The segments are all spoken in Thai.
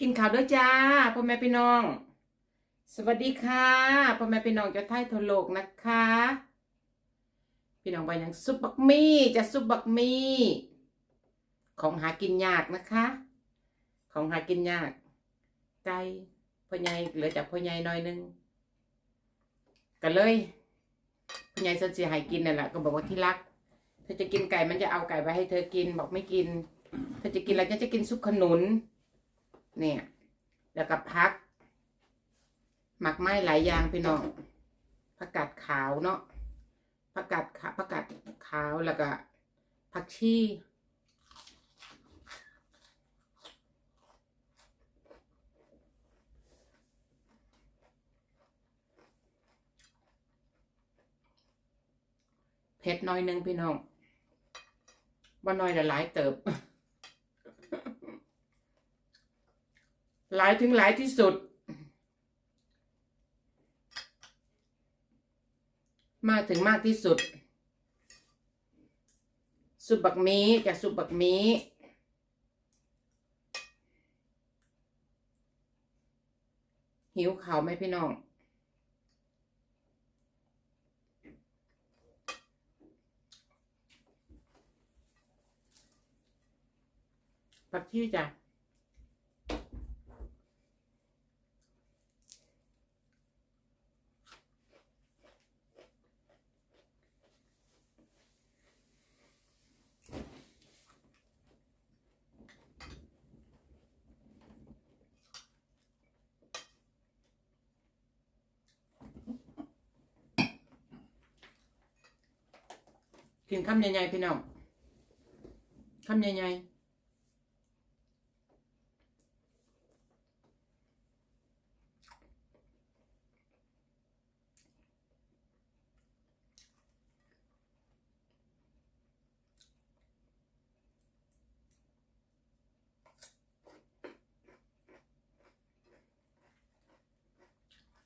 กินข้าวด้วยจ้าพ่อแม่พี่น้อง สวัสดีค่ะพ่อแม่พี่น้องจะไทยทั่วโลกนะคะ พี่น้องไปยังซุปบักมี่จะซุปบักมี่ของหากินยากนะคะ ของหากินยากไก่พ่อใหญ่เหลือจากพ่อใหญ่หน้อยนึงก็เลยพ่อใหญ่สนสีหายกินนั่นแหละก็บอกว่าที่รักเธอจะกินไก่มันจะเอาไก่ไปให้เธอกินบอกไม่กินเธอจะกินอะไรฉันจะกินซุปขนุน เนี่ย แล้วก็พัก หมักไม้หลายอย่างพี่น้องผักกาดขาวเนาะผักกาดขาวผักกาดขาวแล้วก็ผักชีเผ็ดน้อยหนึงพี่น้องว่าน้อยแต่หลายเติบ หลายถึงหลายที่สุด มากถึงมากที่สุด สุบักมีจากสุบักมีหิวเขาไหมพี่น้องปักที่จ้ะ กินคำใหญ่ๆพี่น้องคำใหญ่ๆ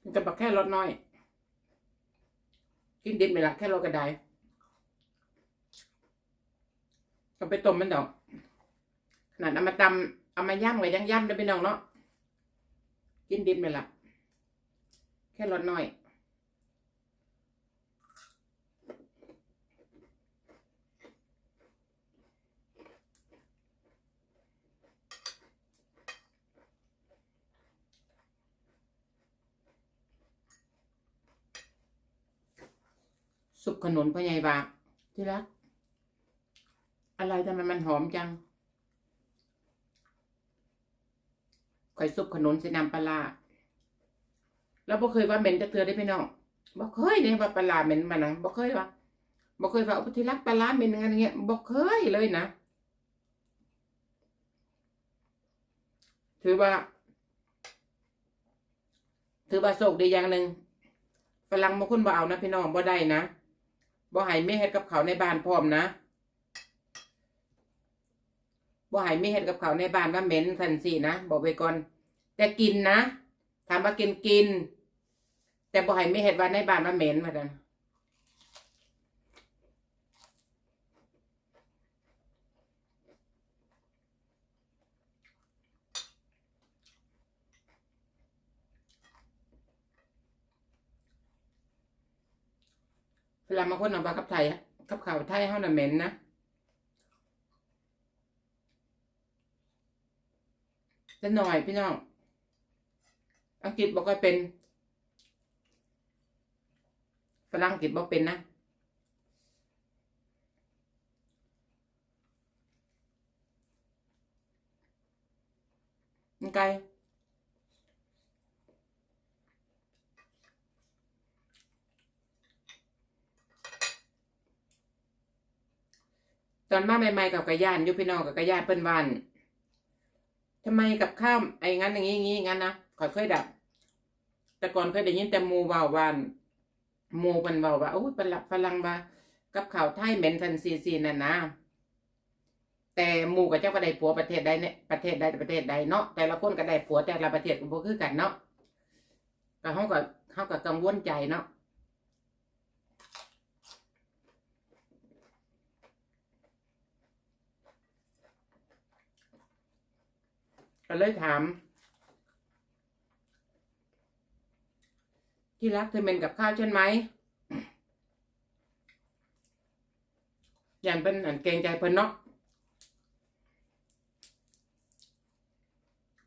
มันจะบักแค่รสน้อย กินดิบไม่ละแค่รสกระได ก็ไปต้มมันดอกขนาดเอามาตำเอามาย่ำไว้ยังย่ำได้ไปน้องเนาะกินดิบไม่ละแค่รสน้อยสุกขนุนพ่อใหญ่บาที่รัก อะไรทำไมมันหอมจังข่อยซุปขนุนใส่น้ำปลาเราบ่เคยว่าเหม็นจะเตือได้พี่น้องบ่เคยเนี่ยว่าปลาเหม็นมานะบ่เคยว่าบ่เคยว่าอุทิรักปลาเหม็นอย่างเงี้ยบ่เคยเลยนะ ถือว่า ถือว่าโชคดีอย่างหนึ่งฝรั่งบางคนบ่เอานะพี่น้องบ่ได้นะบ่ให้แม่เฮ็ดกับเขาในบ้านพร้อมนะ บ่ให้มีเห็ดกับเขาในบ้านว่าเหม็นสันสีนะบอกไปก่อน แต่กินนะถามว่ากินกิน แต่บ่ให้มีเห็ดว่าในบ้านว่าเหม็นมาดันเวลามาคนเอาปลากับไทยกับข่าวไทยเฮาน่ะเหม็นนะ จะหน่อยพี่น้อง อังกฤษบอกว่าเป็นฝรั่งอังกฤษบอกเป็นนะมันไกลตอนมาใหม่ๆกับกระยานอยู่พี่น้องกับกระยานเปิ้นวาน ทำไมกับข้าวไอ้งั้นอย่างงี้อย่างงี้งั้นนะขอยเคยดับ แต่ก่อนเคยได้ยินแต่หมูเบาวานมูมันเบาว่าโอ้ยฝรั่งฝรั่งว่ากับข่าวไทยเหม็นทันซีซีนั่นนะแต่หมูกับเจ้าก็ได้ผัวประเทศใดเนี่ยประเทศใดประเทศใดเนาะแต่ละคนก็ได้ผัวแต่ละประเทศก็บ่คือกันเนาะก็เขาก็เขาก็กังวลใจเนาะ ก็เลยถาม ที่รักเธอเป็นกับข้าวใช่ไหมยันเป็นอันเกงใจเพิ่นเนาะ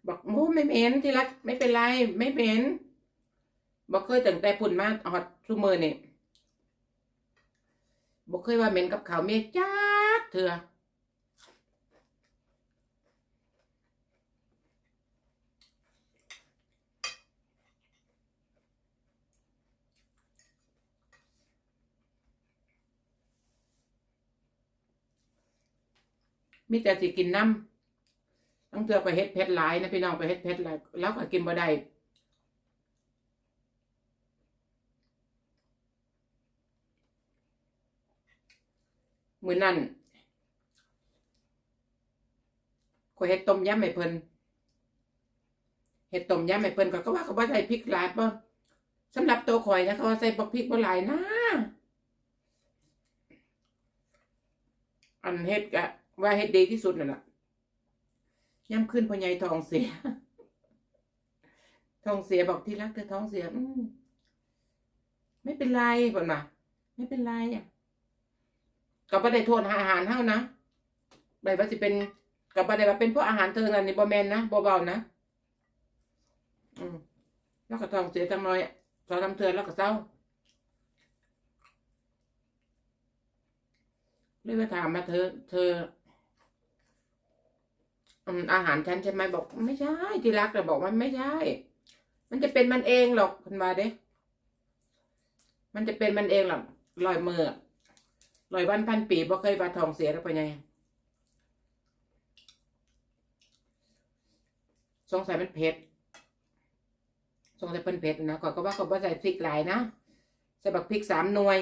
บอกโอไม่เหม็นที่รักไม่เป็นไร ไม่เหม็นบอกเคยตั้งแต่ปุ่นมาหอดซูเมอร์เนี่ยบอกเคยว่าเหม็นกับเขาวเมียจ้าเธอ มีแต่สิกินน้ำต้องเตือไปเฮ็ดเพชรหลายนะพี่น้องไปเฮ็ดเพชรหลายแล้วก็กินบ่ได้มือนั้นก็เฮ็ดต้มยำให้เพิ่นเฮ็ดต้มยำให้เพิ่นก็ก็ว่าก็บ่ใส่พริกหลายบ่สำหรับตัวข่อยนะเขาว่าใส่บักพริกบ่หลายนะ อันเฮ็ดกะ ว่าเฮ็ดดีที่สุดนั่นแหละย่ำขึ้นพอใหญ่ท้องเสียท้องเสียบอกที่รักเธอท้องเสีย อืมไม่เป็นไรบ่นมาไม่เป็นไรอะก็บ่ได้โทษอาหารเฮานะได้ว่าสิเป็นก็บ่ได้ว่าเป็นเพราะอาหารเธอนั่นนี่บ่แม่นนะบ่เบานะอืมแล้วก็ท้องเสียจังน้อยอะสองสามเทือนแล้วก็เศร้าเลยมาถามมาเธอ เธอ อาหารฉันใช่ไหมบอก ไม่ใช่ที่รักแต่บอกว่าไม่ใช่ มันจะเป็นมันเองหรอกคุณมาเด้มันจะเป็นมันเองหรอกลอยมือลอยวันพันปีบ่เคยว่าทองเสียแล้วไปไงสงสัยมันเผ็ดสงสัยเป็นเผ็ดนะก่อนก็ว่าเขาบ่ใส่พริกหลายนะใส่บักพริกสามหน่วย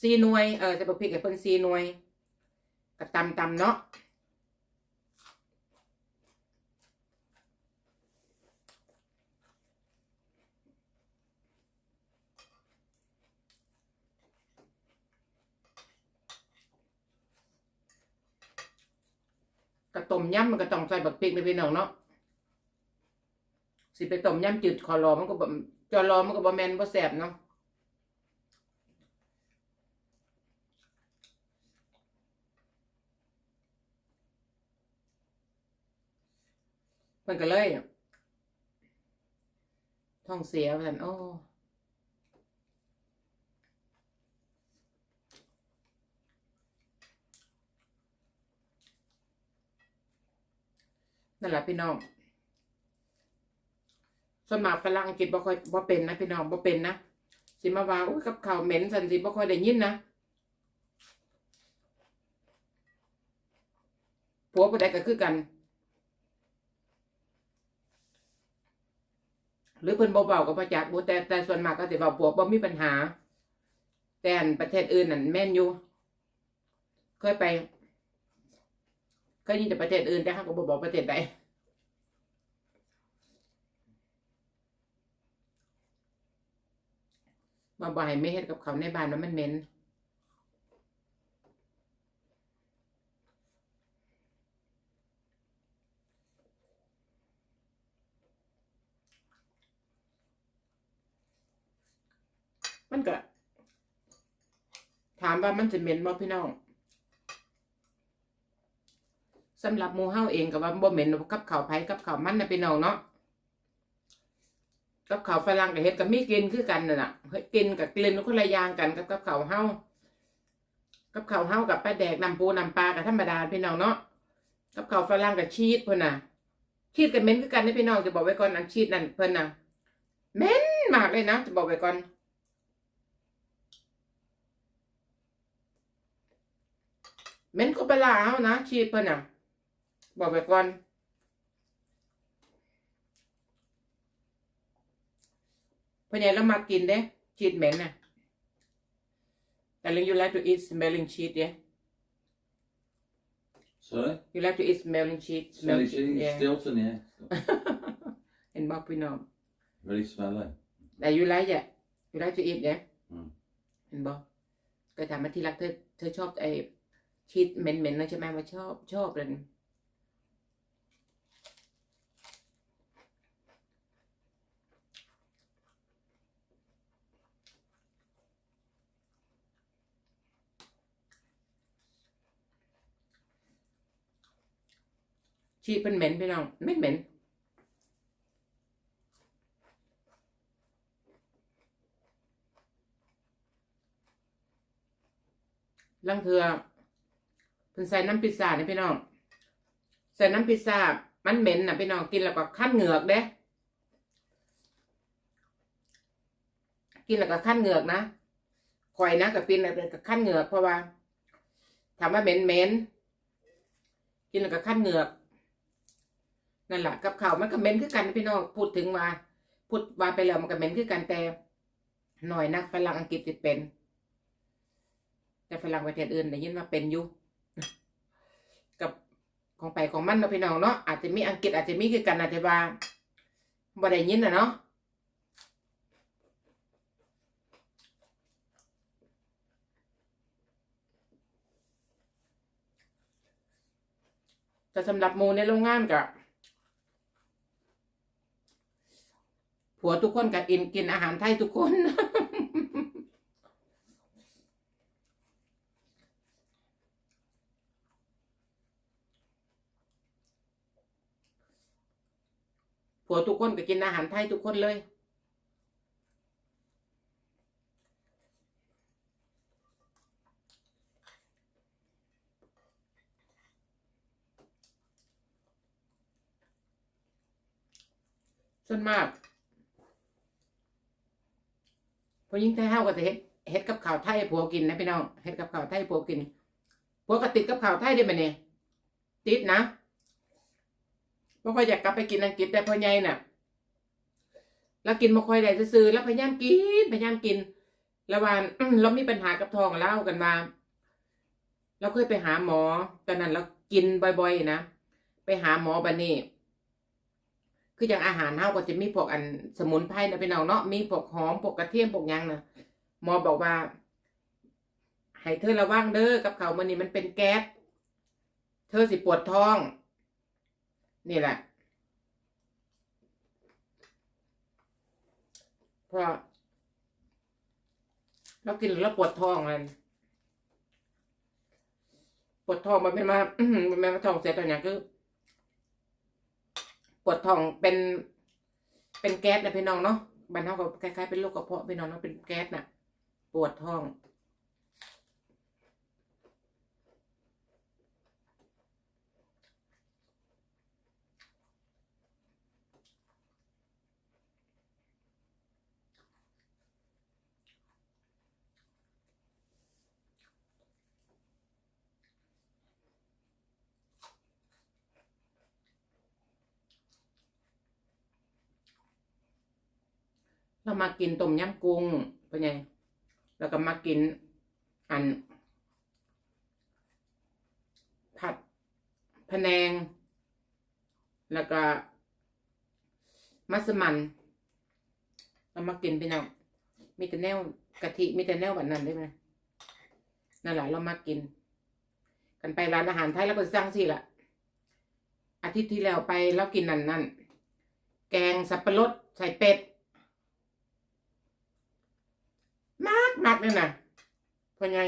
สี่หน่วยเออจะบอกพริกกับเพิ่นสี่หน่วย ก็ตำตำเนาะกระต้มยำมันก็ต้องใส่บักพริกในพี่น้องเนาะสิไปต้มยำจืดคอรอมันก็บ่จอรอมันก็บ่แมนบ่แซ่บเนาะ มันก็เลยท้องเสียไปสันโอ้นั่นแหละพี่น้องส่วนมากฝรั่งกินบ่ค่อยบ่เป็นนะพี่น้องบ่เป็นนะสิมาว่าอุ้ยกับข้าวเหม็นสันสิบ่ค่อยได้ยินนะผัวผู้ใดก็คือกัน รือเพิ่นเบาๆกับพระจักรบุแต่แต่ส่วนมากก็สิเบาปวกบ่มีปัญหา แต่ประเทศอื่นนั่นแม่นอยู่เคยไปเคยยินแต่ประเทศอื่นแต่เขาก็บ่บอกประเทศใดมาบ่ให้ไม่เฮ็ดกับเขาในบ้านว่ามันเหม็น มันก็ ถามว่ามันจะเหม็นบ่พี่น้องสำหรับหมู่เฮาเองก็ว่าบ่เหม็นกับข้าวไผกับข้าวมันนะพี่น้องเนาะกับข้าวฝรั่งกับเฮ็ดก็มีกลิ่นคือกันน่ะนะเฮ็ดกินกับกลิ่นคนละอย่างกันกับกับข้าวเฮากับข้าวเฮากับปลาแดกน้ำปูน้ำปลากับธรรมดาพี่น้องเนาะกับข้าวฝรั่งกับชีสเพิ่นน่ะชีสกับเหม็นคือกันนะพี่น้องจะบอกไว้ก่อนอันชีสนั่นเพิ่นน่ะเหม็นมากเลยนะจะบอกไว้ก่อน เหม็นก็ปลาร้าเฮานะชีสเพิ่นน่ะ บอกไปก่อน เพ่อใหญ่เรามากินเด้ชีสเหม็นน่ะแต่ลิง you like to eat smelling cheese yeah Sorry? you like to eat smelling cheese Smelly cheese? yeah Stilton, yeah. เห็นบอกพี่น้อง Very smelly. แต่ you like อะ you like to eat เนี่ยอืมเห็นบอกก็ถามมาที่รักเธอเธอชอบไอ้ ชีสเหม็นๆนะใช่ไหมว่าชอบชอบเลยชีเป็นเหม็นไปหน้องไม่เหม็นลังเทือ เป็นใส่น้ำพิซซ่าเนี่ยพี่น้อง ใส่น้ำพิซซ่า มันเหม็นนะพี่น้องกินแล้วก็ขั้นเหงือกเด้กินแล้วก็ขั้นเหงือกนะข่อยนะกับปินอะไรกับขั้นเหงือกเพราะว่าถามว่าเหม็นเหม็นกินแล้วก็ขั้นเหงือกนั่นแหละกับข้ามันก็เหม็นคือกันพี่น้องพูดถึงว่าพูดว่าไปแล้วมันก็เหม็นคือกันแต่หน่อยนักฝรั่งอังกฤษติเป็น แต่ฝรั่งประเทศอื่นได้ยินว่าเป็นอยู่ กับของไปของมันเนาะพี่น้องเนาะอาจจะมีอังกฤษอาจจะมีคือกันอาจจะว่าบ่ได้ยินนะเนาะแต่สำหรับมูในโรงงานกับผัวทุกคนกับอินกินอาหารไทยทุกคน ผั วทุกคนก็กินอาหารไทยทุกคนเลย ส่วนมากพอยิ่งไทยเฮาก็จะเฮ็ดเฮ็ดกับข้าวไทยผัวกินนะพี่น้องเฮ็ดกับข้าวไทยผัวกินผัวก็ติดกับข้าวไทยได้ไหมเนี่ยติดนะ บ่ค่อยอยากกลับไปกินอังกฤษแต่พ่อใหญ่น่ะ แล้วกินบ่ค่อยได้ซื่อแล้วพยายามกินพยายามกิน แล้ววันเรามีปัญหากับทองเล่ากันมาเราเคยไปหาหมอตอนนั้นเรากินบ่อยๆนะไปหาหมอบันนี้คืออย่างอาหารเฮาก็จะมีพวกอันสมุนไพรนะพี่น้องเนาะมีพวกหอมพวกกระเทียมพวกยังนะหมอบอกว่าให้เธอระวังเด้อกับเขามันนี่มันเป็นแก๊สเธอสิปวดท้อง นี่แหละเพราะเรากินแล้วปวดท้องเลยปวดท้องมันเป็นมามันเป็นมาท้องเสียตอนอย่างคือปวดท้องเป็นเป็นแก๊สนะพี่น้องเนาะบันเทากับคล้ายๆเป็นโรคกระเพาะพี่น้องเนาะเป็นแก๊สน่ะ ปวดท้อง เรามากินต้มยำกุ้งเป็นไงแล้วก็มากินอัน ผัดพะแนง แล้วก็มัสมันเรามากินไปเนาะมีแต่แนวกะทิมีแต่แนวแบบนั้นได้ไหมนั่นแหละเรามากิน กันไปร้านอาหารไทยแล้วก็สร้างสิละอาทิตย์ที่แล้วไปแล้วกินนั่นนั่นแกงสับปะรดใส่เป็ด มา กมากเลยนะเพราะไง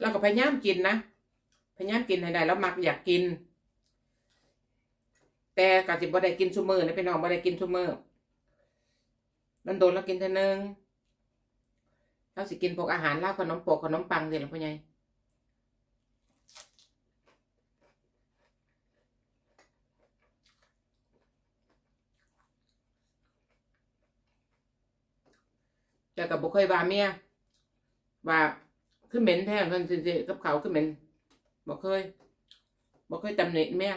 เราก็พยายามกินนะพยายามกินให้ได้แล้วมักอยากกิน แต่กะสิบ่ได้กินซุมือนะพี่น้องบ่ได้กินซุมือนันโดนแล้วกินเท่านึงเราสิกินพวกอาหารลาบขนมปกขนมปังสิหรือพ่อใหญ่ แต่กับบุเคยว่าเมียว่าขึ้นเหม็นแท้เพิ่นสิสิกับเขาขึ้นเหม็นบ่เคยบ่เคยตำหนิเมีย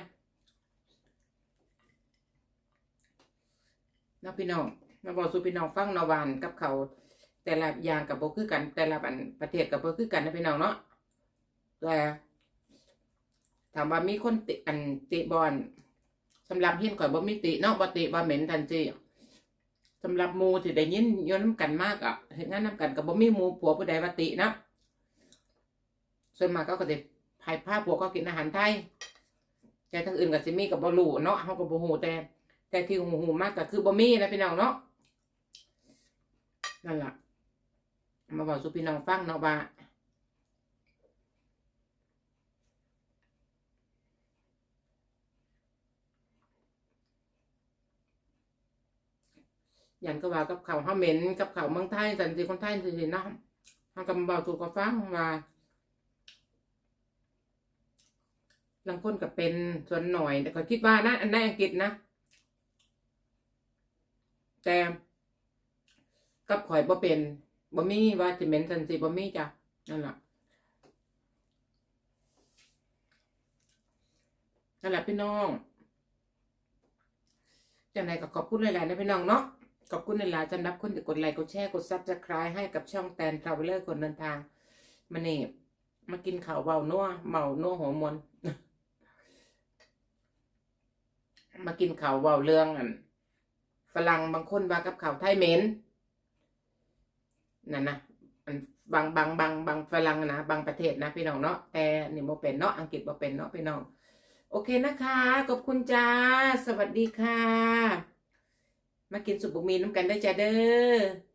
น้องพี่น้องมาบอกสู่พี่น้องฟังนวานกับเขา แต่ละอย่างกับบ่คือกัน แต่ละอันประเทศกับบ่คือกันนะพี่น้องเนาะแต่ถามว่ามีคนติอันติบอลสำหรับเฮียนข่อยบ่มีติเนาะบ่ติบ่เหม็นทันที สำหรับหมูที่ได้ยินย้อนน้ำกันมากอะเห็นงานน้ำกันกับบ่มีหมูผัวผู้ใดวตินะส่วนมากเขาก็จะภายผ้าผัวก็กินอาหารไทยแต่ทั้งอื่นกับซิมี่กับบ่รูเนาะเขากับบ่หูแต่ แต่ที่หูหูมากก็คือบ่มีนะพี่น้องเนาะนั่นแหละมาบอกสู่พี่น้องฟังเนาะว่า ยันก็ว่ากับเขาเฮาเหม็นกับเขาเมืองไทยสันติคนไทยสิสิเนาะเฮาก็มาเบาถูกก็ฟังว่าบางคนก็เป็นส่วนหน่อย แต่ก็คิดว่านะอันในอังกฤษนะ แต่กับข่อยบ่เป็นบ่มีว่าสิเหม็นสันติบ่มีจ้ะนั่นแหละนั่นแหละพี่น้องจังไรก็ขอบคุณหลายๆนะพี่น้องเนาะ ขอบคุณหลายๆสำหรับคนที่กดไลค์กดแชร์กดซับสไครต์ให้กับช่องแตนทราเวลเลอร์คนเดินทางมาเนี่มากินข้าวเบานัวเมาโนัวหัวมนมากินข้าวเบาเรื่องอันฝรั่งบางคนว่ากับข้าวไทยเหม็นนั่นนะอันบางบางบางบางฝรั่งนะบางประเทศนะพี่น้องเนาะแต่นี่บ่เป็นเนาะอังกฤษบ่เป็นเนาะพี่น้อง โอเคนะคะ ขอบคุณจ้า สวัสดีค่ะ มากินสุบุกมีน้ำกันได้จ้าเด้อ